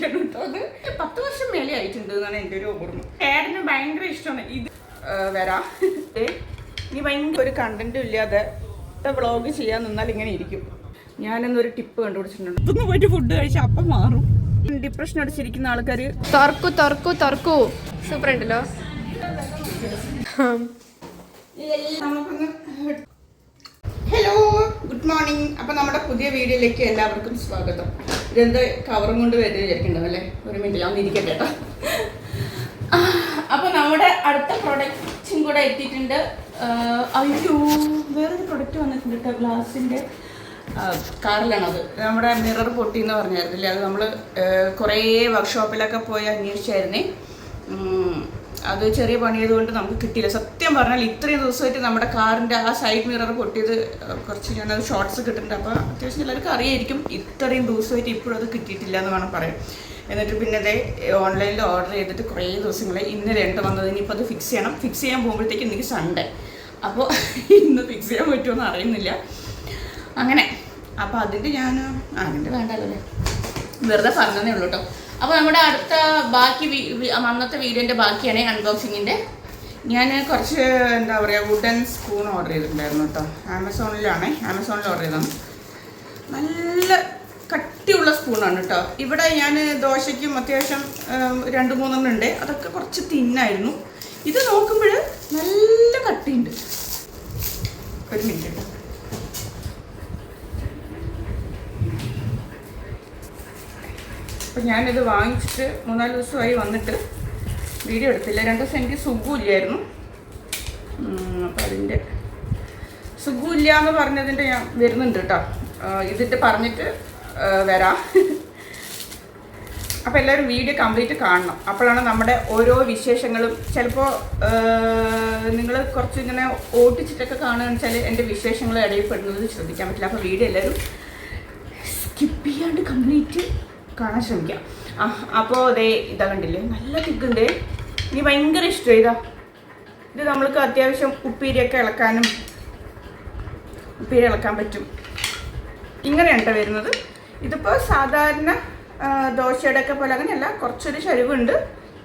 കേട്ടോ അത് പത്ത് വർഷം മേലെ ആയിട്ടുണ്ട് എന്നാണ് എന്റെ ഒരു ഓർമ്മ. ഏട്ടന് ഭയങ്കര ഇഷ്ടമാണ്. ഇത് വരാ. ഇനി ഭയങ്കര ഒരു കണ്ടന്റും ഇല്ലാതെ വ്ളോഗ് ചെയ്യാൻ നിന്നാൽ ഇങ്ങനെ ഇരിക്കും. ഞാനെന്നൊരു ടിപ്പ് കണ്ടുപിടിച്ചിട്ടുണ്ട്. ഇതൊന്ന് പോയിട്ട് ഫുഡ് കഴിച്ചാൽ അപ്പം മാറും. ഡിപ്രഷൻ അടിച്ചിരിക്കുന്ന ആൾക്കാർ തർക്കു തർക്കു തർക്കു. സൂപ്പർ ഉണ്ടല്ലോ. ഹലോ ഗുഡ് മോർണിംഗ് അപ്പൊ നമ്മുടെ പുതിയ വീഡിയോയിലേക്ക് എല്ലാവർക്കും സ്വാഗതം. ഇതെന്ത് കവറും കൊണ്ട് വരുന്നത് വിചാരിക്കണ്ടാവും അല്ലേ? ഒരു മിനിറ്റ് ഞാൻ ഇരിക്കട്ടെ കേട്ടോ. ആ, അപ്പൊ നമ്മുടെ അടുത്ത പ്രൊഡക്റ്റും കൂടെ എത്തിയിട്ടുണ്ട്. അയ്യോ വേറൊരു പ്രൊഡക്റ്റ് വന്നിട്ടുണ്ട് കേട്ടോ ഗ്ലാസിന്റെ കാറിലാണത്. നമ്മുടെ മിറർ പൊട്ടി എന്ന് പറഞ്ഞായിരുന്നില്ലേ? അത് നമ്മൾ കുറേ വർക്ക്ഷോപ്പിലൊക്കെ പോയി അന്വേഷിച്ചായിരുന്നേ. അത് ചെറിയ പണിയതുകൊണ്ട് നമുക്ക് കിട്ടിയില്ല. സത്യം പറഞ്ഞാൽ ഇത്രയും ദിവസമായിട്ട് നമ്മുടെ കാറിന്റെ ആ സൈഡ് മിറർ പൊട്ടിയത് കുറച്ച് അത് ഷോർട്ട്സ് കിട്ടുന്നുണ്ട് അപ്പോൾ അത്യാവശ്യം എല്ലാവർക്കും അറിയായിരിക്കും ഇത്രയും ദിവസമായിട്ട് ഇപ്പോഴും അത് കിട്ടിയിട്ടില്ല എന്ന് വേണം പറയാം എന്നിട്ട് പിന്നെ അതേ ഓൺലൈനിൽ ഓർഡർ ചെയ്തിട്ട് കുറേ ദിവസങ്ങളെ ഇന്നലെ ഉണ്ട് വന്നത്. ഇനിയിപ്പോൾ അത് ഫിക്സ് ചെയ്യണം. ഫിക്സ് ചെയ്യാൻ പോകുമ്പോഴത്തേക്ക് എനിക്ക് സൺഡേ അപ്പോൾ ഇന്ന് ഫിക്സ് ചെയ്യാൻ പറ്റുമെന്ന് അറിയുന്നില്ല. അങ്ങനെ. അപ്പോൾ അതിന്റെ ഞാൻ അതിന്റെ വേണ്ടല്ലോ വെറുതെ പറഞ്ഞതേ ഉള്ളൂ കേട്ടോ അപ്പോൾ നമ്മുടെ അടുത്ത ബാക്കി അന്നത്തെ വീഡിയോന്റെ ബാക്കിയാണ് അൺബോക്സിങ്ങിന്റെ ഞാൻ കുറച്ച് എന്താ പറയുക വുഡൻ സ്പൂൺ ഓർഡർ ചെയ്തിട്ടുണ്ടായിരുന്നു കേട്ടോ. ആമസോണിലാണ്. ആമസോണിൽ ഓർഡർ ചെയ്തതാണ്. നല്ല കട്ടിയുള്ള സ്പൂണാണ് കേട്ടോ. ഇവിടെ ഞാൻ ദോശയ്ക്കും അത്യാവശ്യം രണ്ട് മൂന്നെണ്ണം ഉണ്ട്. അതൊക്കെ കുറച്ച് തിന്നായിരുന്നു. ഇത് നോക്കുമ്പോൾ നല്ല കട്ടിയുണ്ട്. ഒരു മിനിറ്റ് കേട്ടോ അപ്പം ഞാനിത് വാങ്ങിച്ചിട്ട് മൂന്നാൽ ദിവസമായി വന്നിട്ട് വീഡിയോ എടുത്തില്ല. രണ്ട് ദിവസം എനിക്ക് സുഖമില്ലായിരുന്നു അപ്പം അതിന്റെ സുഖമില്ല എന്ന് പറഞ്ഞതിന്റെ ഞാൻ വരുന്നുണ്ട് കേട്ടോ. ഇതിട്ട് പറഞ്ഞിട്ട് വരാം. അപ്പോൾ എല്ലാവരും വീഡിയോ കംപ്ലീറ്റ് കാണണം. അപ്പോഴാണ് നമ്മുടെ ഓരോ വിശേഷങ്ങളും. ചിലപ്പോൾ നിങ്ങൾ കുറച്ച് ഇങ്ങനെ ഓട്ടിച്ചിട്ടൊക്കെ കാണുകയെന്ന് വെച്ചാൽ എന്റെ വിശേഷങ്ങൾ ഇടയിൽ പെടുന്നത് ശ്രദ്ധിക്കാൻ പറ്റില്ല. അപ്പോൾ വീഡിയോ എല്ലാവരും സ്കിപ്പ് ചെയ്യാണ്ട് കംപ്ലീറ്റ് കാണാൻ ശ്രമിക്കാം. ആ അപ്പോൾ അതേ ഇതാ കണ്ടില്ലേ? നല്ല തിക്കുണ്ട്. ഇനി ഭയങ്കര ഇഷ്ടം ഇതാ. ഇത് നമ്മൾക്ക് അത്യാവശ്യം ഉപ്പേരിയൊക്കെ ഇളക്കാനും ഉപ്പേരി ഇളക്കാൻ പറ്റും. ഇങ്ങനെയാണ് കേട്ടോ വരുന്നത്. ഇതിപ്പോൾ സാധാരണ ദോശയുടെ ഒക്കെ പോലെ അങ്ങനെയല്ല കുറച്ചൊരു ചരിവുണ്ട്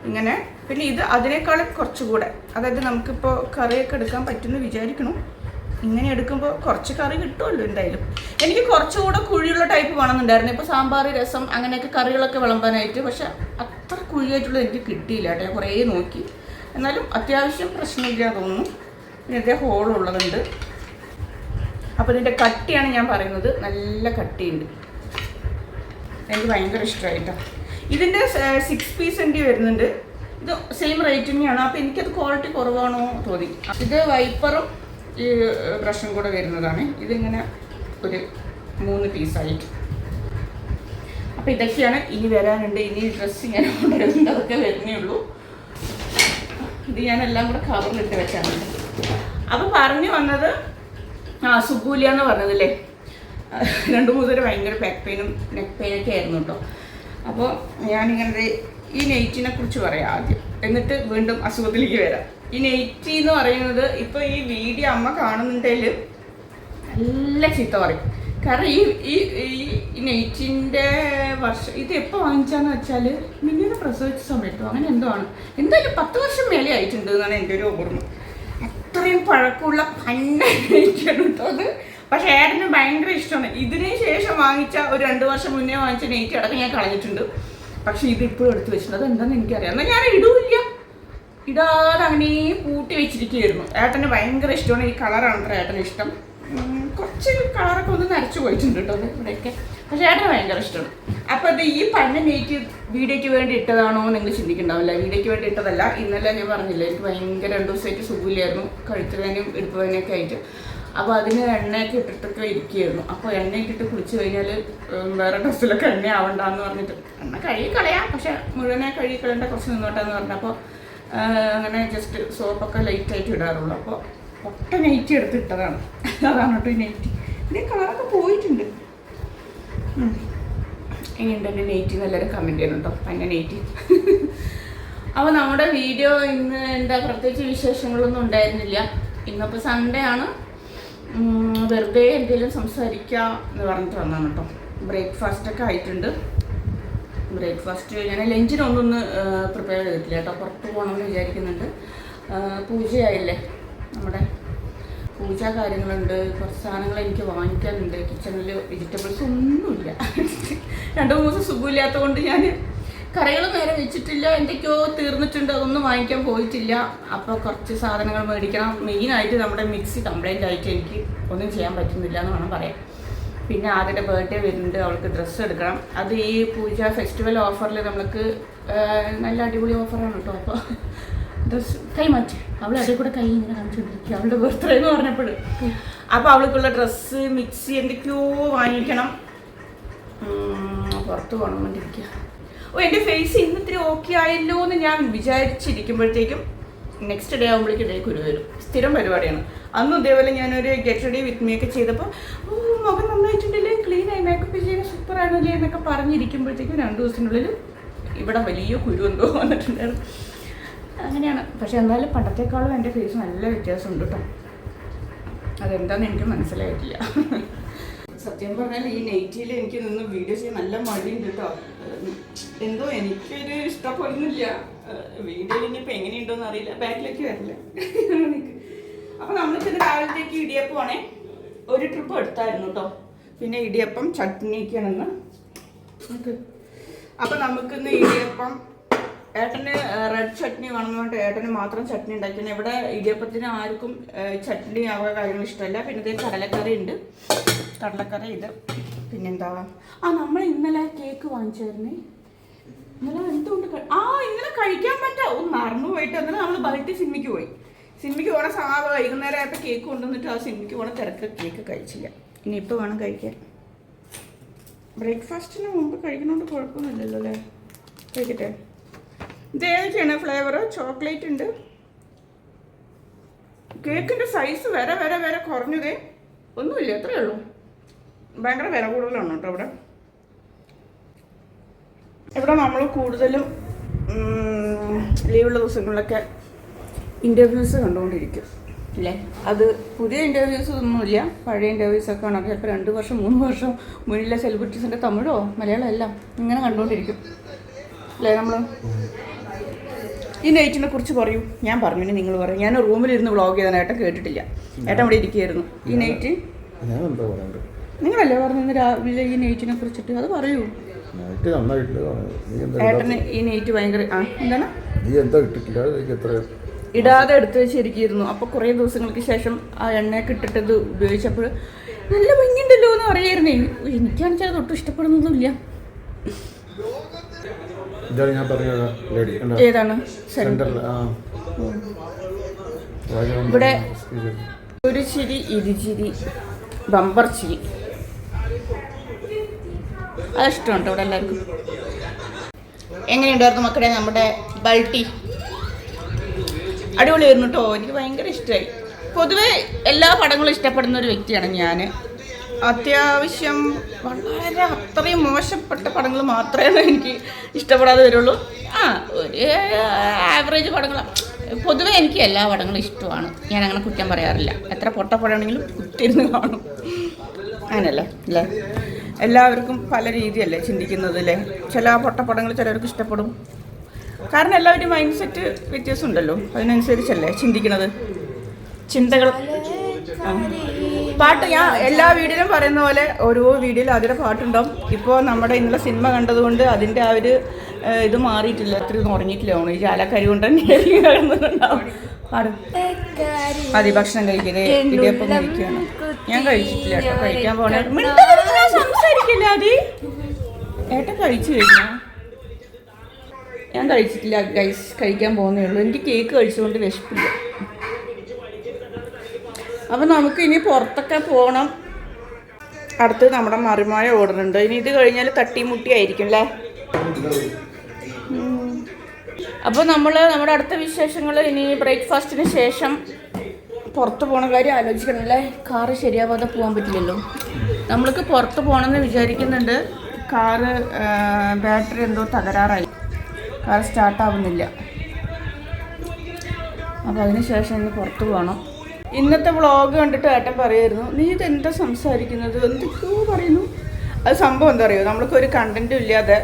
ഇങ്ങനെ. പിന്നെ ഇത് അതിനേക്കാളും കുറച്ചുകൂടെ. അതായത് നമുക്കിപ്പോൾ കറിയൊക്കെ എടുക്കാൻ പറ്റുമെന്ന് വിചാരിക്കണം ഇങ്ങനെ എടുക്കുമ്പോൾ കുറച്ച് കറി കിട്ടുമല്ലോ എന്തായാലും. എനിക്ക് കുറച്ചുകൂടെ കുഴിയുള്ള ടൈപ്പ് വേണമെന്നുണ്ടായിരുന്നു. ഇപ്പോൾ സാമ്പാർ രസം അങ്ങനെയൊക്കെ കറികളൊക്കെ വിളമ്പാനായിട്ട്. പക്ഷെ അത്ര കുഴിയായിട്ടുള്ളത് എനിക്ക് കിട്ടിയില്ല കേട്ടോ. കുറേ നോക്കി. എന്നാലും അത്യാവശ്യം പ്രശ്നമില്ല തോന്നുന്നു. പിന്നെ ഇതേ ഹോളുള്ളതുണ്ട് അപ്പോൾ ഇതിന്റെ കട്ടിയാണ് ഞാൻ പറയുന്നത്. നല്ല കട്ടിയുണ്ട്. എനിക്ക് ഭയങ്കര ഇഷ്ടമായിട്ടോ. ഇതിന്റെ സിക്സ് പീസ് എന്റെ വരുന്നുണ്ട്. ഇത് സെയിം റേറ്റ് തന്നെയാണ്. അപ്പോൾ എനിക്കത് ക്വാളിറ്റി കുറവാണോ തോന്നി. ഇത് വൈപ്പറും ഈ ബ്രഷും കൂടെ വരുന്നതാണ്. ഇതിങ്ങനെ ഒരു മൂന്ന് പീസായിട്ട് അപ്പോൾ ഇതൊക്കെയാണ് ഇനി വരാനുണ്ട്. ഇനി ഡ്രസ്സ് ഞാൻ ഓർഡർ അതൊക്കെ വരുന്നേ ഉള്ളൂ. ഇത് ഞാനെല്ലാം കൂടെ കവറിലിട്ട് വെച്ചാണ്. അപ്പോൾ പറഞ്ഞു വന്നത് ആ സുഗൂലിയ എന്ന് പറഞ്ഞതല്ലേ? രണ്ടു മൂന്ന് പേര് ഭയങ്കര ബാക്ക് പെയിനും നെക്ക് പെയിനൊക്കെ ആയിരുന്നു കേട്ടോ അപ്പോൾ ഞാനിങ്ങനെ ഈ നെയ്റ്റിനെ കുറിച്ച് പറയാം ആദ്യം. എന്നിട്ട് വീണ്ടും അസുഖത്തിലേക്ക് വരാം. ഈ നെയ്റ്റി എന്ന് പറയുന്നത് ഇപ്പോൾ ഈ വീഡിയോ അമ്മ കാണുന്നുണ്ടെങ്കിൽ നല്ല ചീത്ത പറയും. കാരണം ഈ ഈ ഈ നെയ്റ്റിന്റെ വർഷം ഇത് എപ്പോൾ വാങ്ങിച്ചാന്ന് വെച്ചാൽ മിന്നിനെ പ്രസവിച്ച സമയത്തോ അങ്ങനെ എന്തോ ആണ്. എന്തായാലും പത്ത് വർഷം മേലെ ആയിട്ടുണ്ട് എന്നാണ് എന്റെ ഒരു ഓർമ്മ. അത്രയും പഴക്കമുള്ള പന്ന നെയ്റ്റാണ് കേട്ടോ അത്. പക്ഷേ ഏട്ടന് ഭയങ്കര ഇഷ്ടമാണ്. ഇതിന് ശേഷം വാങ്ങിച്ച ഒരു രണ്ട് വർഷം മുന്നേ വാങ്ങിച്ച നെയ്റ്റ് അടക്കം ഞാൻ കളഞ്ഞിട്ടുണ്ട്. പക്ഷെ ഇത് ഇപ്പോഴും എടുത്തു വെച്ചിട്ടുണ്ട്. അത് എന്താണെന്ന് എനിക്കറിയാം. എന്നാൽ ഞാൻ ഇടൂല്ല ഇടാതെ അങ്ങനെ പൂട്ടി വെച്ചിരിക്കുകയായിരുന്നു ഏട്ടന് ഭയങ്കര ഇഷ്ടമാണ് ഈ കളറാണ് അത്ര ഏട്ടന് ഇഷ്ടം. കുറച്ച് കളറൊക്കെ ഒന്ന് നരച്ചു പോയിട്ടുണ്ട് കേട്ടോ ഇവിടെയൊക്കെ. പക്ഷേ ഏട്ടന് ഭയങ്കര ഇഷ്ടമാണ്. അപ്പോൾ അത് ഈ പന്ന നെയ്റ്റ് വീഡിയോയ്ക്ക് വേണ്ടി ഇട്ടതാണോ നിങ്ങൾ ചിന്തിക്കുന്നുണ്ടാവില്ല വീഡിയോയ്ക്ക് വേണ്ടി ഇട്ടതല്ല. ഇന്നലെ ഞാൻ പറഞ്ഞില്ല എനിക്ക് ഭയങ്കര രണ്ട് ദിവസമായിട്ട് സുഖമില്ലായിരുന്നു. കഴുത്ത് വേനയും ഇടുപ്പ് വേനയൊക്കെ ആയിട്ട്. അപ്പോൾ അതിന് എണ്ണയൊക്കെ ഇട്ടിട്ടൊക്കെ ഇരിക്കുകയായിരുന്നു അപ്പോൾ എണ്ണയൊക്കെ ഇട്ട് കുളിച്ച് കഴിഞ്ഞാൽ വേറെ ഡ്രസ്സിലൊക്കെ എണ്ണ ആവണ്ടെന്ന് പറഞ്ഞിട്ട്. എണ്ണ കഴുകി കളയാം. പക്ഷെ മുഴുവനെ കഴുകി കളയേണ്ട കുറച്ച് നിന്നോട്ടെന്ന് പറഞ്ഞപ്പോൾ അങ്ങനെ ജസ്റ്റ് സോപ്പൊക്കെ ലൈറ്റായിട്ട് ഇടാറുള്ളൂ. അപ്പോൾ ഒട്ട എടുത്ത് എടുത്തിട്ടതാണ്. അതാണ് കേട്ടോ ഈ നൈറ്റി ഇതിന്റെ കളറൊക്കെ പോയിട്ടുണ്ട്. എങ്ങനെയുണ്ട് എന്റെ നൈറ്റി നല്ലൊരു കമന്റ് കേട്ടോ പന്ന നെയ്റ്റ് അപ്പോൾ നമ്മുടെ വീഡിയോ ഇന്ന് എന്താ പ്രത്യേകിച്ച് വിശേഷങ്ങളൊന്നും ഉണ്ടായിരുന്നില്ല. ഇന്നിപ്പോൾ സൺഡേ ആണ്. വെറുതെ എന്തെങ്കിലും സംസാരിക്കാം എന്ന് പറഞ്ഞിട്ട് വന്നാണ് കേട്ടോ ബ്രേക്ക്ഫാസ്റ്റൊക്കെ ആയിട്ടുണ്ട്. ബ്രേക്ക്ഫാസ്റ്റ് ഞാൻ ലഞ്ചിനൊന്നും പ്രിപ്പയർ ചെയ്തിട്ടില്ല കേട്ടോ. പുറത്ത് പോകണമെന്ന് വിചാരിക്കുന്നുണ്ട്. പൂജയായില്ലേ? നമ്മുടെ പൂജാ കാര്യങ്ങളുണ്ട്. കുറച്ച് സാധനങ്ങൾ എനിക്ക് വാങ്ങിക്കാനുണ്ട്. കിച്ചണിൽ വെജിറ്റബിൾസ് ഒന്നുമില്ല. രണ്ട് മൂന്ന് ദിവസം സുഖമില്ലാത്തത് കൊണ്ട് ഞാൻ കറികൾ നേരെ വെച്ചിട്ടില്ല. എന്തൊക്കെയോ തീർന്നിട്ടുണ്ട്. അതൊന്നും വാങ്ങിക്കാൻ പോയിട്ടില്ല. അപ്പോൾ കുറച്ച് സാധനങ്ങൾ മേടിക്കണം. മെയിനായിട്ട് നമ്മുടെ മിക്സി കംപ്ലൈന്റ് ആയിട്ട് എനിക്ക് ഒന്നും ചെയ്യാൻ പറ്റുന്നില്ല എന്ന് വേണം പറയാം പിന്നെ ആദ്യത്തെ ബർത്ത്ഡേ വരുന്നുണ്ട് അവൾക്ക് ഡ്രസ്സ് എടുക്കണം. അത് ഈ പൂജ ഫെസ്റ്റിവൽ ഓഫറിൽ നമ്മൾക്ക് നല്ല അടിപൊളി ഓഫറാണ് കേട്ടോ അപ്പോൾ ഡ്രസ്സ് കൈ മാറ്റി. അവൾ അതേ കൂടെ കൈ ഇങ്ങനെ കാണിച്ചുകൊണ്ടിരിക്കുക അവളുടെ ബർത്ത്ഡേ എന്ന് പറഞ്ഞപ്പോഴും. അപ്പോൾ അവൾക്കുള്ള ഡ്രസ്സ് മിക്സി എന്തൊക്കെയോ വാങ്ങിക്കണം. പുറത്ത് പുറത്ത് പോകണമെന്നിരിക്കുക ഓ എന്റെ ഫേസ് ഇന്ന് ഇത്തിരി ഓക്കെ ആയല്ലോ എന്ന് ഞാൻ വിചാരിച്ചിരിക്കുമ്പോഴത്തേക്കും നെക്സ്റ്റ് ഡേ ആകുമ്പോഴേക്കും ഇടയിൽ കുരു വരും. സ്ഥിരം പരിപാടിയാണ്. അന്ന് ഇതേപോലെ ഞാനൊരു ഗെറ്റ് റെഡി വിത്ത് മീ ഒക്കെ ചെയ്തപ്പോൾ മുഖം നന്നായിട്ടുണ്ടല്ലേ? ക്ലീൻ ആയി മേക്കപ്പ് ചെയ്ത് സൂപ്പർ ആണല്ലേ എന്നൊക്കെ പറഞ്ഞിരിക്കുമ്പോഴത്തേക്കും രണ്ട് ദിവസത്തിനുള്ളിൽ ഇവിടെ വലിയ കുരു എന്തോ വന്നിട്ടുണ്ടായിരുന്നു. അങ്ങനെയാണ്. പക്ഷെ എന്നാലും പണ്ടത്തേക്കാളും എന്റെ ഫേസ് നല്ല വ്യത്യാസമുണ്ട് കേട്ടോ അതെന്താന്ന് എനിക്ക് മനസ്സിലായിട്ടില്ല. സത്യം പറഞ്ഞാൽ ഈ നൈറ്റിയിൽ എനിക്ക് നിന്ന് വീഡിയോ ചെയ്യാൻ നല്ല മടിയുണ്ട് കേട്ടോ എന്തോ എനിക്കൊരു ഇഷ്ടപ്പെടുന്നില്ല വീഡിയോ ഇനിയിപ്പോൾ എങ്ങനെയുണ്ടോന്ന് അറിയില്ല. ബാക്കിലേക്ക് വരില്ല? അപ്പോൾ നമ്മൾക്ക് ഇത് രാവിലത്തേക്ക് ഇടിയപ്പമാണേ ഒരു ട്രിപ്പ് എടുത്തായിരുന്നു കേട്ടോ പിന്നെ ഇടിയപ്പം ചട്നിക്കണമെന്ന് നമുക്ക് നമുക്കിന്ന് ഇടിയപ്പം ഏട്ടന് റെഡ് ചട്നി വേണമെന്ന് പറഞ്ഞിട്ട് ഏട്ടന് മാത്രം ചട്നി ഉണ്ടാക്കിയാണ് ഇവിടെ ഇടിയപ്പത്തിന് ആർക്കും ചട്നി ആ വക കാര്യങ്ങൾ ഇഷ്ടമല്ല. പിന്നെ ഇതേ കടലക്കറി ഉണ്ട്. കടലക്കറി ഇത്. പിന്നെന്താ? ആ നമ്മൾ ഇന്നലെ കേക്ക് വാങ്ങിച്ചായിരുന്നേ. ഇന്നലെ എന്തുകൊണ്ട് ആ ഇന്നലെ കഴിക്കാൻ പറ്റാ. ഒന്ന് മറന്നു പോയിട്ട് അന്നേരം നമ്മൾ ബൈറ്റ് സിനിമയ്ക്ക് പോയി. സിനിമയ്ക്ക് പോണ സാധനം വൈകുന്നേരം ആയപ്പോൾ കേക്ക് കൊണ്ടുവന്നിട്ട് ആ സിനിമയ്ക്ക് പോണ തിരക്ക് കേക്ക് കഴിച്ചില്ല. ഇനി ഇനിയിപ്പോൾ വേണം കഴിക്കാൻ. ബ്രേക്ക്ഫാസ്റ്റിന് മുമ്പ് കഴിക്കുന്നതുകൊണ്ട് കുഴപ്പമൊന്നുമില്ലല്ലോ അല്ലേ? കഴിക്കട്ടെ. ഇത് ഏതൊക്കെയാണ് ഫ്ലേവർ ചോക്ലേറ്റ് ഉണ്ട്. കേക്കിന്റെ സൈസ് വരെ വരെ വരെ കുറഞ്ഞതേ ഒന്നുമില്ല എത്രയേ ഉള്ളൂ. ഭയങ്കര വില കൂടുതലാണ് കേട്ടോ ഇവിടെ ഇവിടെ നമ്മൾ കൂടുതലും ലീവുള്ള ദിവസങ്ങളിലൊക്കെ ഇന്റർവ്യൂസ് കണ്ടുകൊണ്ടിരിക്കും. അല്ലേ അത് പുതിയ ഇന്റർവ്യൂസ് ഒന്നുമില്ല. പഴയ ഇന്റർവ്യൂസ് ഒക്കെ ആണ് ചിലപ്പോൾ രണ്ട് വർഷം മൂന്ന് വർഷം മുന്നിലെ സെലിബ്രിറ്റീസിന്റെ തമിഴോ മലയാളം എല്ലാം ഇങ്ങനെ കണ്ടുകൊണ്ടിരിക്കും. അല്ലേ നമ്മൾ ഈ നൈറ്റിനെ കുറിച്ച് പറയൂ. ഞാൻ പറഞ്ഞു നിങ്ങൾ പറയും. ഞാൻ റൂമിലിരുന്ന് വ്ളോഗ് ചെയ്താൽ ഏട്ടൻ കേട്ടിട്ടില്ല. ഏട്ടൻ അവിടെ ഇരിക്കുകയായിരുന്നു. ഈ നൈറ്റ് നിങ്ങളല്ലേ പറഞ്ഞു ഇന്ന് രാവിലെ ഈ നൈറ്റിനെ കുറിച്ചിട്ട്? അത് പറയൂ. നൈറ്റ് നന്നായിട്ട് നീ എന്താ ഏട്ടന് ഈ നൈറ്റ് ഭയങ്കര ആ എന്താണ്? നീ എന്താ ഇട്ടിട്ടില്ല? എനിക്ക് എത്ര ഇടാതെ എടുത്തു വെച്ചിരിക്കുന്നു. അപ്പോൾ കുറേ ദിവസങ്ങൾക്ക് ശേഷം ആ എണ്ണയൊക്കെ ഇട്ടിട്ട് ഇത് ഉപയോഗിച്ചപ്പോൾ നല്ല ഭംഗിയുണ്ടല്ലോ എന്ന് പറയായിരുന്നേ. എനിക്കാണ് അത് ഒട്ടും ഇഷ്ടപ്പെടുന്നതുമില്ല ഏതാണ്? ഇവിടെ ഒരു ചിരി ഇരുചിരി ബമ്പർ ചിരി. അതിഷ്ടമുണ്ട് ഇവിടെ എല്ലാവർക്കും. എങ്ങനെയുണ്ടായിരുന്നു മക്കളെ നമ്മുടെ ബൾട്ടി? അടിപൊളിയായിരുന്നു കേട്ടോ എനിക്ക് ഭയങ്കര ഇഷ്ടമായി പൊതുവെ എല്ലാ പടങ്ങളും ഇഷ്ടപ്പെടുന്ന ഒരു വ്യക്തിയാണ് ഞാൻ അത്യാവശ്യം വളരെ അത്രയും മോശപ്പെട്ട പടങ്ങൾ മാത്രമേ എനിക്ക് ഇഷ്ടപ്പെടാതെ വരുള്ളൂ. ആ ഒരു ആവറേജ് പടങ്ങൾ. പൊതുവേ എനിക്ക് എല്ലാ പടങ്ങളും ഇഷ്ടമാണ്. ഞാൻ അങ്ങനെ കുറ്റം പറയാറില്ല. എത്ര പൊട്ട പടമാണെങ്കിലും കുത്തിരുന്ന് കാണും. അങ്ങനല്ലേ അല്ലേ? എല്ലാവർക്കും പല രീതിയല്ലേ ചിന്തിക്കുന്നത് അല്ലേ? ചില പൊട്ടപ്പടങ്ങൾ ചിലർക്ക് ഇഷ്ടപ്പെടും. കാരണം എല്ലാവരും മൈൻഡ് സെറ്റ് വ്യത്യാസം ഉണ്ടല്ലോ അതിനനുസരിച്ചല്ലേ ചിന്തിക്കുന്നത് ചിന്തകൾ. പാട്ട് ഞാൻ എല്ലാ വീഡിയോയിലും പറയുന്ന പോലെ ഓരോ വീഡിയോയിൽ അതിന്റെ പാട്ടുണ്ടാവും. ഇപ്പോൾ നമ്മുടെ ഇന്നലെ സിനിമ കണ്ടതുകൊണ്ട് അതിന്റെ ആ ഒരു ഇത് മാറിയിട്ടില്ല. അത്രയും ഉറങ്ങിയിട്ടില്ല ഈ ചാലക്കരി കൊണ്ട് തന്നെ മതി ഭക്ഷണം കഴിക്കരുത് ഇടിയപ്പം കഴിക്കുകയാണ് ഞാൻ കഴിച്ചിട്ടില്ല കേട്ടോ. കഴിക്കാൻ ഞാൻ സംസാരിക്കില്ല അതി. ഏട്ടൻ കഴിച്ചു കഴിഞ്ഞാ? ഞാൻ കഴിച്ചിട്ടില്ല ഗൈസ് കഴിക്കാൻ പോകുന്നേ ഉള്ളൂ. എനിക്ക് കേക്ക് കഴിച്ചുകൊണ്ട് വിശപ്പില്ല. അപ്പം നമുക്ക് ഇനി പുറത്തൊക്കെ പോകണം അടുത്ത് നമ്മുടെ മറുമായ ഓർഡർ ഉണ്ട് ഇനി ഇത് കഴിഞ്ഞാൽ തട്ടിമുട്ടി ആയിരിക്കും അല്ലേ അപ്പോൾ നമ്മൾ നമ്മുടെ അടുത്ത വിശേഷങ്ങൾ ഇനി ബ്രേക്ക്ഫാസ്റ്റിന് ശേഷം പുറത്ത് പോണ കാര്യം ആലോചിക്കണം അല്ലേ കാറ് ശരിയാവാതെ പോകാൻ പറ്റില്ലല്ലോ. നമ്മൾക്ക് പുറത്ത് പോകണമെന്ന് വിചാരിക്കുന്നുണ്ട്. കാറ് ബാറ്ററി എന്തോ തകരാറായി. കാർ സ്റ്റാർട്ടാവുന്നില്ല. അപ്പോൾ അതിന് ശേഷം ഇന്ന് പുറത്ത് പോകണം ഇന്നത്തെ വ്ളോഗ് കണ്ടിട്ട് ഏട്ടൻ പറയായിരുന്നു നീ എന്താ സംസാരിക്കുന്നത്? എന്തൊക്കെയോ പറയുന്നു. അത് സംഭവം എന്താ പറയുക നമ്മൾക്ക് ഒരു കണ്ടന്റും ഇല്ലാതെ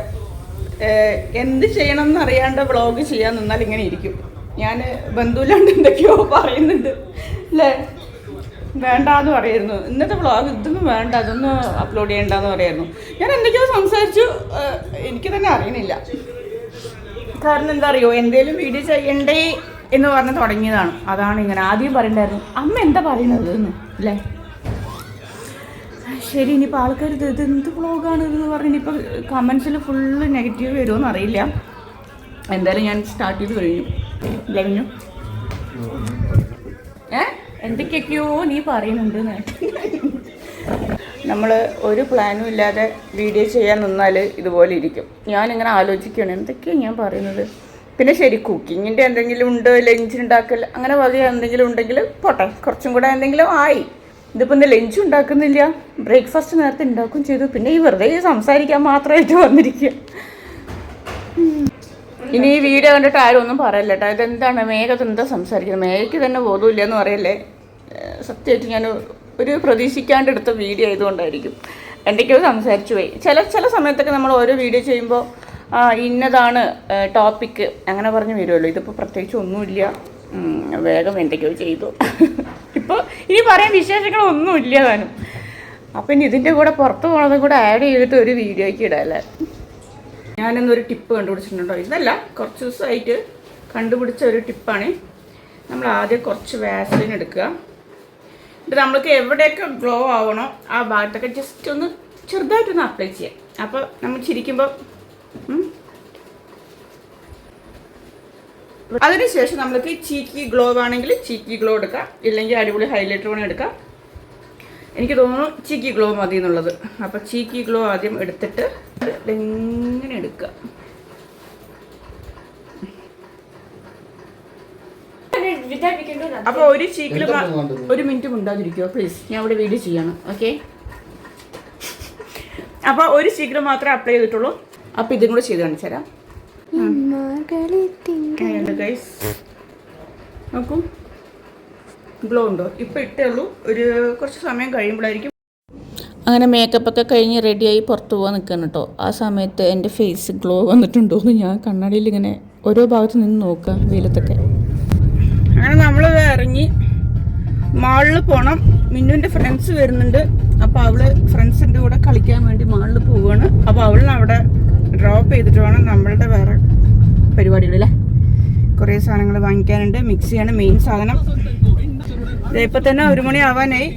എന്ത് ചെയ്യണം എന്നറിയാണ്ട് വ്ളോഗ് ചെയ്യാൻ നിന്നാൽ ഇങ്ങനെ ഇരിക്കും. ഞാൻ ബന്ധുവിലാണ്ട് എന്തൊക്കെയോ പറയുന്നുണ്ട്. അല്ലേ? വേണ്ടാന്ന് പറയായിരുന്നു ഇന്നത്തെ വ്ളോഗ് ഇതൊന്നും വേണ്ട അതൊന്നും അപ്ലോഡ് ചെയ്യണ്ടെന്ന് പറയായിരുന്നു ഞാൻ എന്തൊക്കെയോ സംസാരിച്ചു എനിക്ക് തന്നെ അറിയണില്ല. കാരണം എന്താ അറിയോ? എന്തേലും വീഡിയോ ചെയ്യണ്ടേ എന്ന് പറഞ്ഞ് തുടങ്ങിയതാണ്. അതാണ് ഇങ്ങനെ ആദ്യം പറയണ്ടായിരുന്നു. അമ്മ എന്താ പറയണത് എന്ന് അല്ലേ? ശരി ഇനിയിപ്പോൾ ആൾക്കാർ ഇത് ഇത് എന്ത് വ്ളോഗാണ് ഇതെന്ന് പറഞ്ഞ് ഇനിയിപ്പോൾ കമൻസിൽ ഫുള്ള് നെഗറ്റീവ് വരുമോ അറിയില്ല. എന്തായാലും ഞാൻ സ്റ്റാർട്ട് ചെയ്ത് കഴിഞ്ഞു. കഴിഞ്ഞു ഏ? എന്തൊക്കെയൊക്കെയോ നീ പറയുന്നുണ്ട് നമ്മൾ ഒരു പ്ലാനും ഇല്ലാതെ വീഡിയോ ചെയ്യാൻ നിന്നാൽ ഇതുപോലെ ഇരിക്കും. ഞാനിങ്ങനെ ആലോചിക്കുകയാണ് എന്തൊക്കെയാണ് ഞാൻ പറയുന്നത്? പിന്നെ ശരി കുക്കിങ്ങിന്റെ എന്തെങ്കിലും ഉണ്ടോ? ലഞ്ച് ഉണ്ടാക്കൽ അങ്ങനെ വലിയ എന്തെങ്കിലും ഉണ്ടെങ്കിൽ പോട്ടെ. കുറച്ചും കൂടെ എന്തെങ്കിലും ആയി. ഇതിപ്പോൾ ഇന്ന് ലഞ്ച് ഉണ്ടാക്കുന്നില്ല. ബ്രേക്ക്ഫാസ്റ്റ് നേരത്തെ ഉണ്ടാക്കും ചെയ്തു. പിന്നെ ഈ വെറുതെ സംസാരിക്കാൻ മാത്രമായിട്ട് വന്നിരിക്കുക ഇനി ഈ വീഡിയോ കണ്ടിട്ട് ആരും ഒന്നും പറയല്ല കേട്ടോ ഇതെന്താണ്? മേഘത്ത് എന്താ സംസാരിക്കുന്നത്? മേഘയ്ക്ക് തന്നെ ബോധമില്ല എന്ന് പറയല്ലേ? സത്യമായിട്ട് ഞാൻ ഒരു പ്രതീക്ഷിക്കാണ്ട് എടുത്ത വീഡിയോ ആയതുകൊണ്ടായിരിക്കും. എന്തൊക്കെയോ സംസാരിച്ചു പോയി. ചില ചില സമയത്തൊക്കെ നമ്മൾ ഓരോ വീഡിയോ ചെയ്യുമ്പോൾ ഇന്നതാണ് ടോപ്പിക്ക് അങ്ങനെ പറഞ്ഞ് വരുമല്ലോ. ഇതിപ്പോൾ പ്രത്യേകിച്ച് ഒന്നുമില്ല. വേഗം എന്തൊക്കെയോ ചെയ്തു. ഇപ്പോൾ ഇനി പറയാൻ വിശേഷങ്ങളൊന്നുമില്ല താനും. അപ്പം ഇനി ഇതിന്റെ കൂടെ പുറത്ത് പോണതും കൂടെ ആഡ് ചെയ്തിട്ട് ഒരു വീഡിയോയ്ക്ക് ഇടാല്ലേ ഞാനിന്നൊരു ടിപ്പ് കണ്ടുപിടിച്ചിട്ടുണ്ടോ? ഇതല്ല കുറച്ച് ദിവസമായിട്ട് കണ്ടുപിടിച്ച ഒരു ടിപ്പാണ് നമ്മൾ ആദ്യം കുറച്ച് വാസലിൻ എടുക്കുക. എന്നിട്ട് നമ്മൾക്ക് എവിടെയൊക്കെ ഗ്ലോ ആവണോ ആ ഭാഗത്തൊക്കെ ജസ്റ്റ് ഒന്ന് ചെറുതായിട്ടൊന്ന് അപ്ലൈ ചെയ്യാം. അപ്പോൾ നമ്മൾ ചിരിക്കുമ്പോൾ അതിനുശേഷം നമ്മൾക്ക് ചീക്കി ഗ്ലോ ആണെങ്കിൽ ചീക്കി ഗ്ലോ എടുക്കാം. ഇല്ലെങ്കിൽ അടിപൊളി ഹൈലൈറ്റർ വേണം എടുക്കാം. എനിക്ക് തോന്നുന്നു ചീക്കി ഗ്ലോ മതി എന്നുള്ളത്. അപ്പോൾ ചീക്കി ഗ്ലോ ആദ്യം എടുത്തിട്ട് എങ്ങനെ എടുക്കുക അപ്പോൾ ഒരു ചീക്കിൽ ഒരു മിനിറ്റ് ഉണ്ടാതിരിക്കുമോ പ്ലീസ് ഞാൻ ഇവിടെ വീഡിയോ ചെയ്യണം ഓക്കെ അപ്പൊ ഒരു ചീക്കിൽ മാത്രമേ അപ്ലൈ ചെയ്തിട്ടുള്ളൂ. അപ്പൊ ഇതും കൂടെ ചെയ്ത് കാണിച്ചു തരാം. നോക്കൂ. ഗ്ലോ ഉണ്ടോ? ഇപ്പൊ ഇട്ടേ ഉള്ളൂ. ഒരു കുറച്ച് സമയം കഴിയുമ്പോഴായിരിക്കും. അങ്ങനെ മേക്കപ്പ് ഒക്കെ കഴിഞ്ഞ് റെഡിയായി പുറത്ത് പോകാൻ നിൽക്കണം കേട്ടോ ആ സമയത്ത് എന്റെ ഫേസ് ഗ്ലോ വന്നിട്ടുണ്ടോ എന്ന് ഞാൻ കണ്ണാടിയിൽ ഇങ്ങനെ ഓരോ ഭാഗത്ത് നിന്ന് നോക്കുക വെയിലത്തൊക്കെ. അങ്ങനെ നമ്മൾ ഇറങ്ങി മാളിൽ പോണം. മിന്നുവിന്റെ ഫ്രണ്ട്സ് വരുന്നുണ്ട്. അപ്പോൾ അവൾ ഫ്രണ്ട്സിന്റെ കൂടെ കളിക്കാൻ വേണ്ടി മാളിൽ പോവുകയാണ് അപ്പോൾ അവളിനെ അവിടെ ഡ്രോപ്പ് ചെയ്തിട്ട് വേണം നമ്മളുടെ വേറെ പരിപാടികളിലെ കുറേ സാധനങ്ങൾ വാങ്ങിക്കാനുണ്ട്. മിക്സിയാണ് മെയിൻ സാധനം. ഇപ്പം തന്നെ ഒരു മണി ആവാനായി.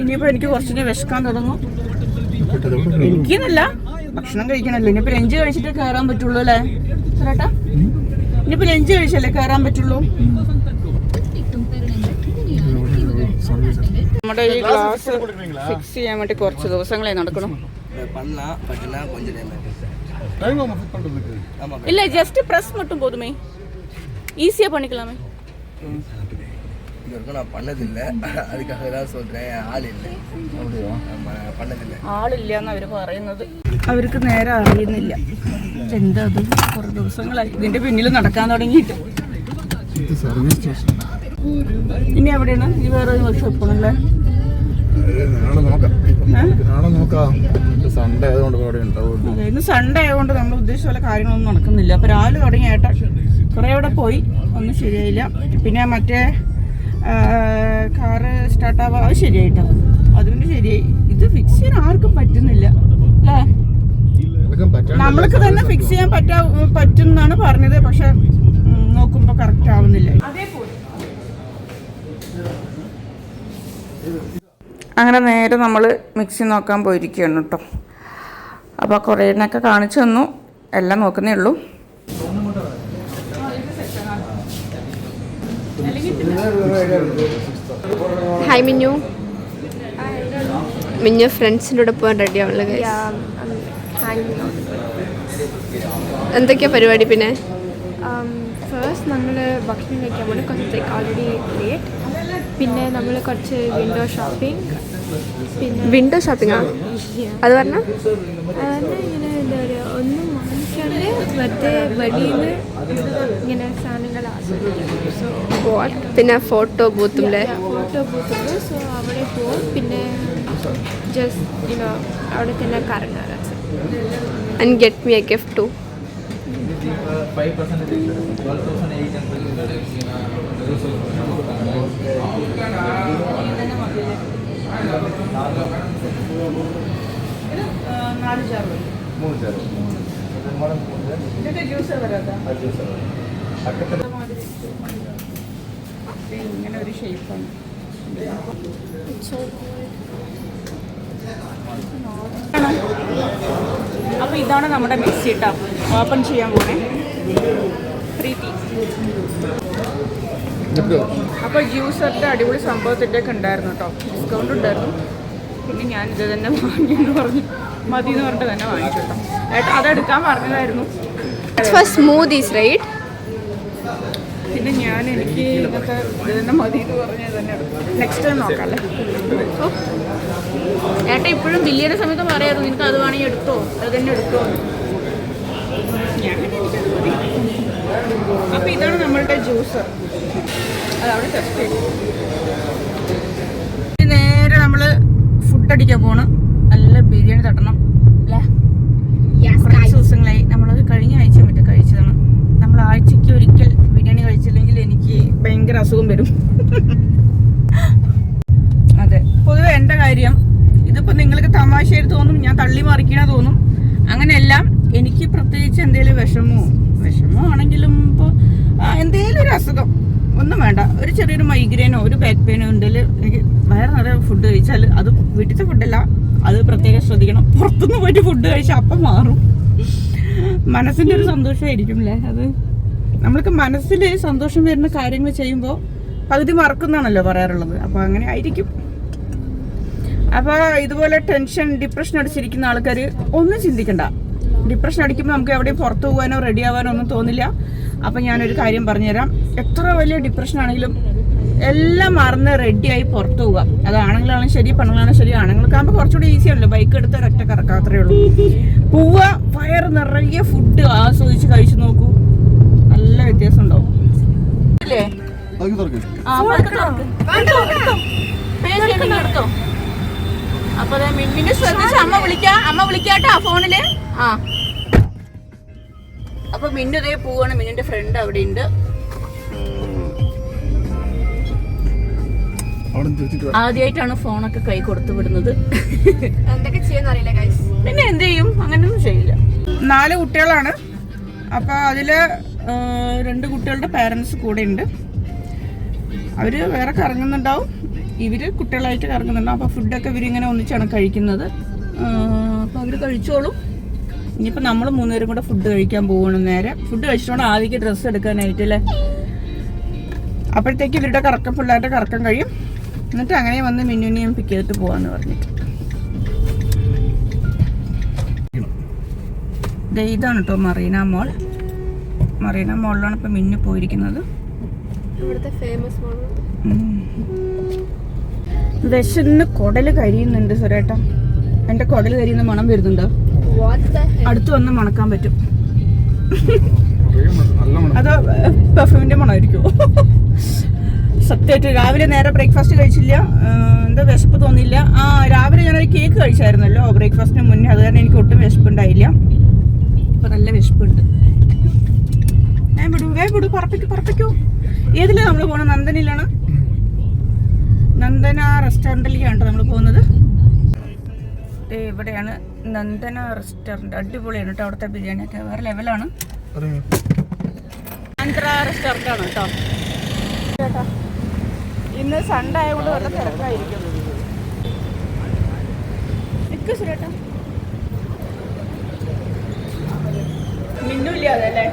ഇനിയിപ്പോൾ എനിക്ക് കുറച്ചുകൂടി വിശക്കാൻ തുടങ്ങും. എനിക്കെന്നല്ല. ഭക്ഷണം കഴിക്കണല്ലോ. ഇനിയിപ്പോൾ ലഞ്ച് കഴിച്ചിട്ട് കയറാൻ പറ്റുള്ളൂ അല്ലേ? ചേട്ടാ? ഇനിയിപ്പോൾ ലഞ്ച് കഴിച്ചല്ലേ കയറാൻ പറ്റുള്ളൂ? നമ്മുടെ ഈ ഗ്ലാസ് ഫിക്സ് ചെയ്യാൻ വേണ്ടി കുറച്ച് ദിവസങ്ങളെ നടക്കണം பண்ணலாம் பட் என்ன கொஞ்சம் டைம் ஆமாம் இல்ல ஜஸ்ட் பிரஸ் மட்டும் போதுமே ஈஸியா பண்ணிக்கலாமே இது வரைக்கும் நான் பண்ணதில்லை அதுக்காக தான் சொல்கிறேன் ஆள் இல்லை ஆமாம் பண்ணதில்லை ആളില്ല എന്ന് അവര് പറയുന്നത് അവർക്ക് നേരെ അറിയുന്നില്ല എന്താ അത് കുറെ ദിവസങ്ങളായി ഇതിന്റെ പിന്നിൽ നടക്കാൻ തുടങ്ങിയിട്ട് ഇനി എവിടെയാണ് ഈ വേറെ ഒരു വർക്ക്ഷോപ്പ് ആണല്ലേ നാളെ നോക്കാം? നാളെ നോക്കാം. സൺഡേ ആയതുകൊണ്ട് അവിടെ ഉണ്ടാവും. ഇന്ന് സൺഡേ ആയതുകൊണ്ട് നമ്മൾ ഉദ്ദേശിച്ച പോലെ കാര്യങ്ങളൊന്നും നടക്കുന്നില്ല. അപ്പോൾ രാവിലെ തുടങ്ങിയ ഏട്ടൻ കുറേ അവിടെ പോയി. ഒന്നും ശരിയായില്ല. പിന്നെ മറ്റേ കാറ് സ്റ്റാർട്ടാവാ അത് ശരിയായിട്ടോ? അതുകൊണ്ട് ശരിയായി. ഇത് ഫിക്സ് ചെയ്യാൻ ആർക്കും പറ്റുന്നില്ല. അല്ലേ? നമ്മൾക്ക് തന്നെ ഫിക്സ് ചെയ്യാൻ പറ്റാ പറ്റും എന്നാണ് പറഞ്ഞത്. പക്ഷെ നോക്കുമ്പോ നോക്കുമ്പോൾ കറക്റ്റ് ആവുന്നില്ല അങ്ങനെ നേരെ നമ്മൾ മിക്സി നോക്കാൻ പോയിരിക്കുകയാണ് കേട്ടോ. അപ്പോൾ കുറേ എണ്ണൊക്കെ കാണിച്ചു തന്നു. എല്ലാം നോക്കുന്നേ ഉള്ളൂ. ഹായ് മിന്നു. മിന്നു ഫ്രണ്ട്സിന്റെ കൂടെ പോകാൻ റെഡി ആവുള്ളത് എന്തൊക്കെയാ പരിപാടി പിന്നെ? ഫസ്റ്റ് നമ്മൾ ഭക്ഷണം കഴിക്കാൻ വേണ്ടി കുറച്ച് ഓൾറെഡി ലേറ്റ് പിന്നെ നമ്മൾ കുറച്ച് വിൻഡോ ഷോപ്പിംഗ് വിൻഡോ ഷോപ്പിംഗ് ആണ് അത് പറഞ്ഞാൽ അതാണ് ഇങ്ങനെ എന്താ പറയുക ഒന്നും വാങ്ങിക്കാണ്ട് വെറുതെ വെളിയിൽ നിന്ന് ഇങ്ങനെ സാധനങ്ങൾ ആസ്വദിക്കും സോ പിന്നെ ഫോട്ടോ ബൂത്തും ഫോട്ടോ ബൂത്തുണ്ട് സോ അവിടെ പോകും പിന്നെ ജസ്റ്റ് യുനോ അവിടെ തന്നെ കറങ്ങാറ്. And get me a gift to five നാല് ജാറ്. മൂന്ന് ജാറ്. ഇതൊക്കെ ജ്യൂസ് വരാത്ത. ഇങ്ങനെ ഒരു ഷേപ്പാണ് അപ്പോൾ ഇതാണ് നമ്മുടെ മിക്സി ടപ്പ് ഓപ്പൺ ചെയ്യാൻ പോണേ. ത്രീ പീസ് അപ്പോൾ ജ്യൂസറിന്റെ അടിപൊളി സംഭവത്തിന്റെയൊക്കെ ഉണ്ടായിരുന്നു കേട്ടോ ഡിസ്കൗണ്ട് ഉണ്ടായിരുന്നു. പിന്നെ ഞാൻ ഇത് തന്നെ വാങ്ങി എന്ന് പറഞ്ഞു മതി എന്ന് പറഞ്ഞിട്ട് തന്നെ വാങ്ങിച്ചു കേട്ടോ ഏട്ടാ അതെടുക്കാൻ പറഞ്ഞതായിരുന്നു. Smoothies, right? പിന്നെ ഞാൻ എനിക്ക് ഇന്നത്തെ ഇത് തന്നെ മതി എന്ന് പറഞ്ഞത് തന്നെ നെക്സ്റ്റ് ടൈം നോക്കാം അല്ലേ. ഏട്ടാ ഇപ്പോഴും ബില്ലിയുടെ സമയത്ത് പറയായിരുന്നു നിനക്ക് അത് വേണമെങ്കിൽ എടുത്തോ? അത് തന്നെ എടുത്തോ? അപ്പൊ ഞാൻ അപ്പോൾ ഇതാണ് നമ്മളുടെ ജ്യൂസ്. അത് അവിടെ ടെസ്റ്റ് ചെയ്തു നേരെ നമ്മൾ ഫുഡ് അടിക്കാൻ പോണ്. നല്ല ബിരിയാണി തട്ടണം അല്ലേ? കുറച്ച് ദിവസങ്ങളായി. നമ്മളത് കഴിഞ്ഞ ആഴ്ച മറ്റേ കഴിച്ചതാണ്. നമ്മൾ ആഴ്ചയ്ക്ക് ഒരിക്കൽ ബിരിയാണി കഴിച്ചില്ലെങ്കിൽ എനിക്ക് ഭയങ്കര അസുഖം വരും. അതെ. പൊതുവെ എന്റെ കാര്യം ഇതിപ്പോൾ നിങ്ങൾക്ക് തമാശയായിട്ട് തോന്നും ഞാൻ തള്ളി മറിക്കണ തോന്നും. അങ്ങനെയെല്ലാം എനിക്ക് പ്രത്യേകിച്ച് എന്തെങ്കിലും വിഷമോ? വിഷമോ ആണെങ്കിലും ഇപ്പോൾ എന്തെങ്കിലും ഒരു അസുഖം. ഒന്നും വേണ്ട. ഒരു ചെറിയൊരു മൈഗ്രെയിനോ ഒരു ബാക്ക് പെയിനോ ഉണ്ടെങ്കിൽ എനിക്ക് വയറ് നിറയെ ഫുഡ് കഴിച്ചാൽ അത് വീട്ടിലത്തെ ഫുഡല്ല അത് പ്രത്യേകം ശ്രദ്ധിക്കണം. പുറത്തുനിന്ന് പോയിട്ട് ഫുഡ് കഴിച്ചാൽ അപ്പം മാറും. മനസ്സിന്റെ ഒരു സന്തോഷമായിരിക്കും അല്ലേ അത് നമ്മൾക്ക് മനസ്സിൽ സന്തോഷം വരുന്ന കാര്യങ്ങൾ ചെയ്യുമ്പോൾ പകുതി മറക്കുന്നാണല്ലോ പറയാറുള്ളത്. അപ്പോൾ അങ്ങനെ ആയിരിക്കും. അപ്പോൾ ഇതുപോലെ ടെൻഷൻ ഡിപ്രഷൻ അടിച്ചിരിക്കുന്ന ആൾക്കാർ ഒന്നും ചിന്തിക്കണ്ട. ഡിപ്രഷൻ അടിക്കുമ്പോൾ നമുക്ക് എവിടെയും പുറത്തു പോകാനോ റെഡി ആവാനോ ഒന്നും തോന്നില്ല. അപ്പം ഞാനൊരു കാര്യം പറഞ്ഞുതരാം. എത്ര വലിയ ഡിപ്രഷൻ ആണെങ്കിലും എല്ലാം മറന്ന് റെഡിയായി പുറത്തു പോവുക. അത് ആണുങ്ങളാണെങ്കിലും ശരി പെണ്ണുങ്ങളാണെങ്കിലും ശരി. ആണുങ്ങൾക്കാകുമ്പോൾ കുറച്ചുകൂടി ഈസി ആണല്ലോ. ബൈക്ക് എടുത്ത് ഒരൊറ്റ കറക്കാത്രേ ഉള്ളൂ. പോവുക ഫയർ നിറയെ ഫുഡ് ആസ്വദിച്ച് കഴിച്ചു നോക്കൂ. നല്ല വ്യത്യാസം ഉണ്ടാവും. ഇല്ലേ? ആ, അപ്പൊ മിന്നിനെ ശ്രദ്ധിച്ച് അമ്മ വിളിക്കാ. അമ്മ വിളിക്കാട്ടാ ഫോണിൽ? ആ. അപ്പൊ മിന്നുതേ പോവാണ്. മിന്നിന്റെ ഫ്രണ്ട് അവിടെ ഉണ്ട് ആദ്യമായിട്ടാണ് ഫോണൊക്കെ കൈ കൊടുത്തു വിടുന്നത്. എന്തൊക്കെ ചെയ്യാന്ന് അറിയില്ല ഗൈസ് പിന്നെ എന്ത് ചെയ്യും? അങ്ങനെയൊന്നും ചെയ്യില്ല. നാല് കുട്ടികളാണ്. അപ്പൊ അതിൽ രണ്ട് കുട്ടികളുടെ പാരൻസ് കൂടെ ഉണ്ട്. അവർ വേറെ കറങ്ങുന്നുണ്ടാവും. ഇവർ കുട്ടികളായിട്ട് കറങ്ങുന്നുണ്ടാവും. അപ്പൊ ഫുഡൊക്കെ ഇവരിങ്ങനെ ഒന്നിച്ചാണ് കഴിക്കുന്നത്. അപ്പൊ അവർ കഴിച്ചോളും. ഇനിയിപ്പോൾ നമ്മൾ മൂന്നുപേരും കൂടെ ഫുഡ് കഴിക്കാൻ പോകണം നേരെ. ഫുഡ് കഴിച്ചിട്ടുണ്ട് ആദ്യക്ക് ഡ്രസ്സ് എടുക്കാനായിട്ട് അല്ലേ? അപ്പോഴത്തേക്ക് ഇവരുടെ കറക്കം പിള്ളേരുടെ കറക്കം കഴിയും. എന്നിട്ട് അങ്ങനെ വന്ന് മിന്നുനെയും പിക്ക് ചെയ്തിട്ട് പോവാന്ന് പറഞ്ഞിട്ട്. ഇതാണ് കേട്ടോ മറീന മോൾ. മറീന മോളിലാണ് ഇപ്പം മിന്നു പോയിരിക്കുന്നത്. ഇവിടുത്തെ ഫേമസ് വിശന്ന് കുടൽ കരിയുന്നുണ്ട് സുരേട്ട. എന്റെ കുടൽ കരിയുന്ന മണം വരുന്നുണ്ടോ? അടുത്ത് വന്ന് മണക്കാൻ പറ്റും. നല്ല മണം. അതോ പെർഫ്യൂമിന്റെ മണമായിരിക്കുമോ സത്യമായിട്ട് രാവിലെ നേരെ ബ്രേക്ക്ഫാസ്റ്റ് കഴിച്ചില്ല. എന്താ വിശപ്പ് തോന്നിയില്ല ആ രാവിലെ ഞാനൊരു കേക്ക് കഴിച്ചായിരുന്നല്ലോ. ബ്രേക്ക്ഫാസ്റ്റിന് മുന്നേ. അത് കാരണം എനിക്ക് ഒട്ടും വിശപ്പുണ്ടായില്ല. ഇപ്പം നല്ല വിശപ്പുണ്ട്. ഞാൻ വിടൂ വേ വിടൂ. പറപ്പിക്കൂ പറപ്പിക്കൂ ഏതിലാണ് നമ്മൾ പോകുന്നത്? നന്ദനിലാണ്. നന്ദന റെസ്റ്റോറന്റിലേക്കാണ് നമ്മൾ പോകുന്നത്. ദേ ഇവിടെയാണ് നന്ദന റെസ്റ്റോറന്റ് അടിപൊളിയാണ് കേട്ടോ അവിടുത്തെ ബിരിയാണിയൊക്കെ വേറെ ലെവലാണ് ആന്ധ്ര റെസ്റ്റോറന്റ് ആണ് കേട്ടോ കേട്ടോ? ഇന്ന് സൺഡേ ആയതുകൊണ്ട് നല്ല തിരക്കായിരിക്കും. നിൽക്ക് സുരേട്ടാ. മിന്നില്ല അതല്ലേ?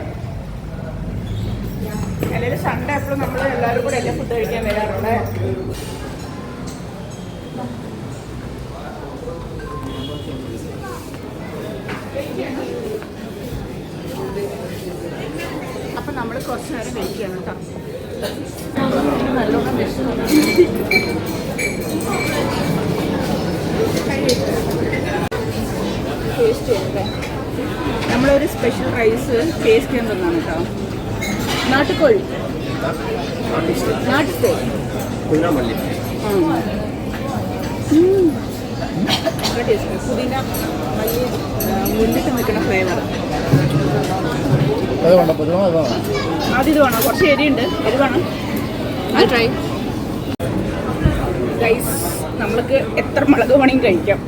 അല്ലെങ്കിൽ സൺഡേ എപ്പോഴും നമ്മൾ എല്ലാവരും കൂടെ എല്ലാം ഫുഡ് കഴിക്കാൻ വരാറുള്ളത് അപ്പം നമ്മൾ കുറച്ച് നേരം വെയിറ്റ് ചെയ്യണം കേട്ടോ നല്ലോണം. ടേസ്റ്റ് നമ്മളൊരു സ്പെഷ്യൽ റൈസ് ടേസ്റ്റ് ചെയ്യാൻ തന്നാണ് കേട്ടോ നാട്ടുകോഴി. നാട്ടു സ്റ്റേ ടേസ്റ്റ് പുതിന. പുതിയ വേണോ കുറച്ച് എരിയുണ്ട് ട്രൈ നമ്മൾക്ക് എത്ര മുളക് വേണമെങ്കിൽ കഴിക്കാം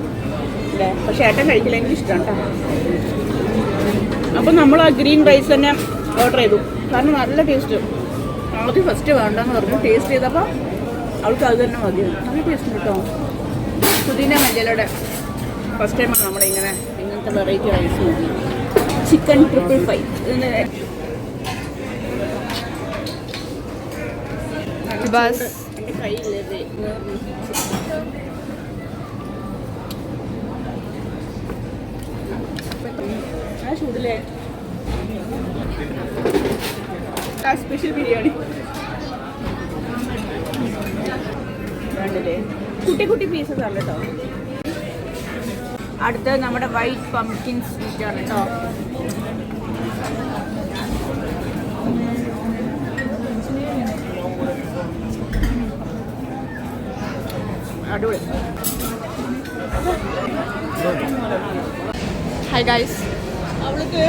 അല്ലേ പക്ഷെ ഏട്ടൻ ഇഷ്ടമാണ് കേട്ടോ അപ്പം നമ്മൾ ആ ഗ്രീൻ റൈസ് തന്നെ ഓർഡർ ചെയ്തു കാരണം നല്ല ടേസ്റ്റ് അവൾക്ക് ഫസ്റ്റ് വേണ്ടെന്ന് പറഞ്ഞു ടേസ്റ്റ് ചെയ്തപ്പോൾ അവൾക്ക് അത് തന്നെ മതി നല്ല ടേസ്റ്റ് കേട്ടോ പുതിന മല്ലിയുടെ ഫസ്റ്റ് ടൈമാണ് നമ്മളിങ്ങനെ ഇങ്ങനത്തെ variety rice chicken triple five bus എന്റെ കയ്യില്ലേ ഇത്? ആ ചൂടില്ലേ ആ സ്പെഷ്യൽ ബിരിയാണി. വേണ്ടില്ലേ കുട്ടി കുട്ടി പീസസ് ആണ് കേട്ടോ. അടുത്ത നമ്മുടെ വൈറ്റ് പംകിൻ സ്വീറ്റ് ആണ് കേട്ടോ അടിപൊളി. Hi guys. അവൾക്ക്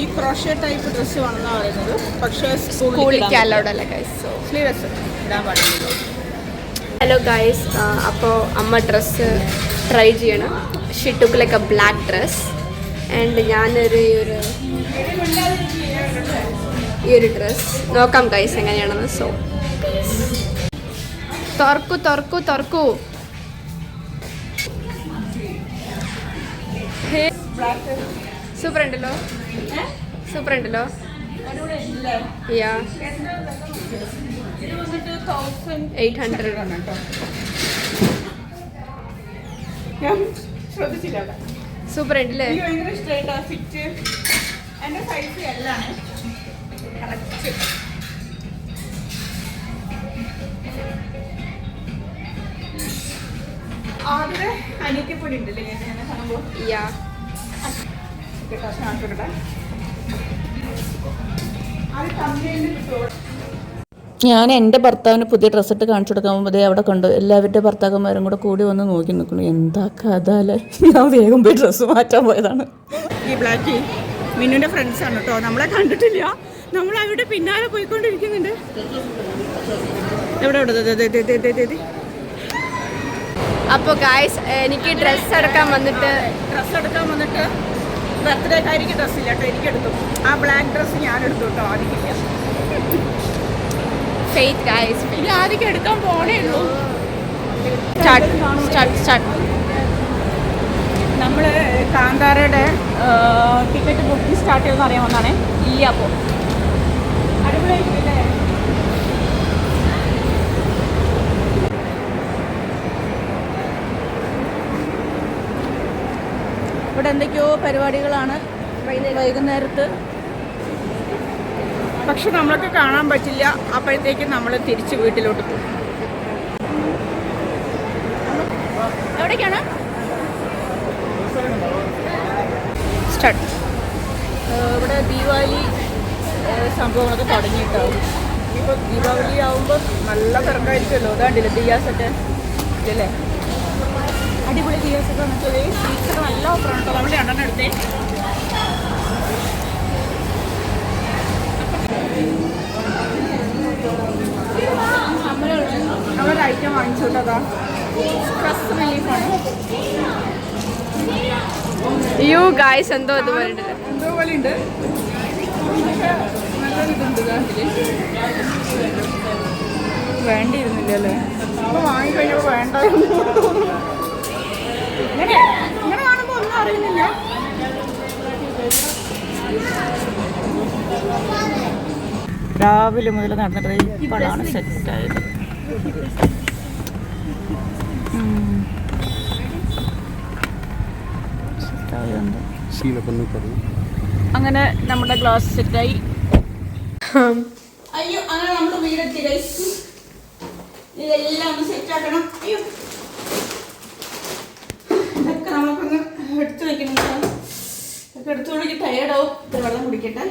ഈ ക്രോഷ്യ ടൈപ്പ് ഡ്രസ്സ് വേണമെന്നാണ് പറയുന്നത്. പക്ഷേ സ്കൂളിലേക്ക് അലൗഡ് അല്ല ഗൈസ് സോ സ്ലീവ്ലെസ് ഇടാൻ പാടില്ല ഹലോ ഗൈസ് അപ്പോൾ അമ്മ ഡ്രസ്സ് ട്രൈ ചെയ്യണം. She took like a black dress and ഞാനൊരു ഈ ഒരു ഈ ഒരു ഡ്രസ് നോക്കാം കൈസ് എങ്ങനെയാണെന്ന്. സോ തുറക്കൂ തുറക്കൂ തുറക്കൂ. സൂപ്പർ ഉണ്ടല്ലോ. സൂപ്പർ ഉണ്ടല്ലോ. യാ എയ്റ്റ് ഹൺഡ്രഡ് ആണ് കേട്ടോ ശ്രദ്ധിച്ചില്ല സൂപ്പർ ഉണ്ടല്ലേ ഭയങ്കര ഇഷ്ടമായിട്ട് ആ ഫിറ്റ് എന്റെ സൈസ് എല്ലാം. കറക്റ്റ് ആദ്യം അനിയത്തിപ്പൊടി ഉണ്ടല്ലേ ഞാൻ യാ കേട്ടോ കാണിച്ചോട്ടെ അത് കമ്പനിയിൽ കിട്ടുമോ ഞാൻ എന്റെ ഭർത്താവിന് പുതിയ ഡ്രസ്സ് ഇട്ട് കാണിച്ചു ദേ അവിടെ കണ്ടു. എല്ലാവരുടെ ഭർത്താക്കന്മാരും കൂടെ കൂടി വന്ന് നോക്കി നിൽക്കുന്നു. എന്താ കഥ അല്ലേ? ഞാൻ വേഗം പോയി ഡ്രസ്സ് മാറ്റാൻ പോയതാണ്. ഈ ബ്ലാക്ക് മിന്നുവിന്റെ ഫ്രണ്ട്സ് ആണ് കേട്ടോ നമ്മളെ കണ്ടിട്ടില്ല. നമ്മൾ അവിടെ പിന്നാലെ പോയിക്കൊണ്ടിരിക്കുന്നുണ്ട്. എവിടെ എവിടെ ദേ, ദേ, ദേ, ദേ, ദേ, ദേ, ദേ. അപ്പോൾ ഗായ്സ് എനിക്ക് ഡ്രസ്സ് എടുക്കാൻ വന്നിട്ട് ഡ്രസ്സ് എടുക്കാൻ വന്നിട്ട് ബർത്ത്ഡേക്കാരിക്ക് ഡ്രസ്സ് ഇല്ല കേട്ടോ എനിക്കെടുത്തു. ആ ബ്ലാക്ക് ഡ്രസ്സ് ഞാൻ എടുത്തു കേട്ടോ ആദ്യമില്ല ഫെയ്ത്ത് ഗൈസ് ഇനി ആദ്യം എടുക്കാൻ പോണേ ഉള്ളൂ. സ്റ്റാർട്ട് സ്റ്റാർട്ട് സ്റ്റാർട്ട് നമ്മൾ കാന്താരയുടെ ടിക്കറ്റ് ബുക്കിംഗ് സ്റ്റാർട്ട് ചെയ്തെന്ന് അറിയാൻ വന്നാണേ ഇല്ല അപ്പോൾ അടിപൊളിയായിട്ടില്ലേ ഇവിടെ എന്തൊക്കെയോ പരിപാടികളാണ്. വൈകുന്നേരത്ത് പക്ഷെ നമ്മൾക്ക് കാണാൻ പറ്റില്ല. അപ്പോഴത്തേക്ക് നമ്മൾ തിരിച്ച് വീട്ടിലോട്ട് പോകും. സ്റ്റാർട്ട് ഇവിടെ ദീപാവലി സംഭവങ്ങളൊക്കെ തുടങ്ങിയിട്ടാവും. ഇപ്പോൾ ദീപാവലി ആവുമ്പോൾ നല്ല തിരക്കായിരിക്കുമല്ലോ. അതാണ്ടില്ല ദിയാസൊക്കെ? ഇല്ലല്ലേ അടിപൊളി ദിയാസൊക്കെ വന്നിട്ട് നല്ല ഓഫറാണ് കേട്ടോ നമ്മുടെ രണ്ടെണ്ണം എടുത്തേ. നമ്മളൊരു ഐറ്റം വാങ്ങിച്ചു കേട്ടോ സ്ട്രെസ് റിലീഫാണ് യു ഗായ്സ് എന്തോ അതുപോലെ എന്തോ പോലെ ഉണ്ട്. വേണ്ടിയിരുന്നില്ല അല്ലേ അപ്പൊ വാങ്ങിക്കഴിഞ്ഞപ്പോ വേണ്ട ഇങ്ങനെ ഇങ്ങനെ കാണുമ്പോ ഒന്നും അറിയുന്നില്ല. രാവിലെ മുതൽ നടന്നിട്ട് ഇപ്പോഴാണ് സെറ്റായത് അങ്ങനെ നമ്മുടെ ഗ്ലാസ് സെറ്റായി അയ്യോ അങ്ങനെ നമ്മുടെ വീടെത്തി guys. ഇതെല്ലാം ഒന്ന് സെറ്റ് ആക്കണം. അയ്യോ. ഇതൊക്കെ നമുക്കൊന്ന് എടുത്തു വെക്കണം ഇതൊക്കെ എടുത്തു കൊടുക്കി ടയേർഡാവും വെള്ളം കുടിക്കട്ടെ.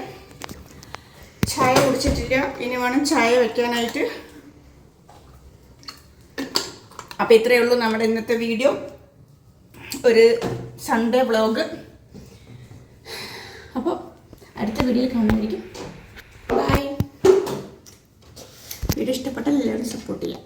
ചായ കുടിച്ചിട്ടില്ല. ഇനി വേണം ചായ വെക്കാനായിട്ട്. അപ്പോൾ ഇത്രയേ ഉള്ളൂ നമ്മുടെ ഇന്നത്തെ വീഡിയോ. ഒരു സൺഡേ വ്ളോഗ് അപ്പോൾ അടുത്ത വീഡിയോയിൽ കാണാതിരിക്കും ബൈ വീഡിയോ ഇഷ്ടപ്പെട്ടാൽ എല്ലാവരും സപ്പോർട്ട് ചെയ്യാം.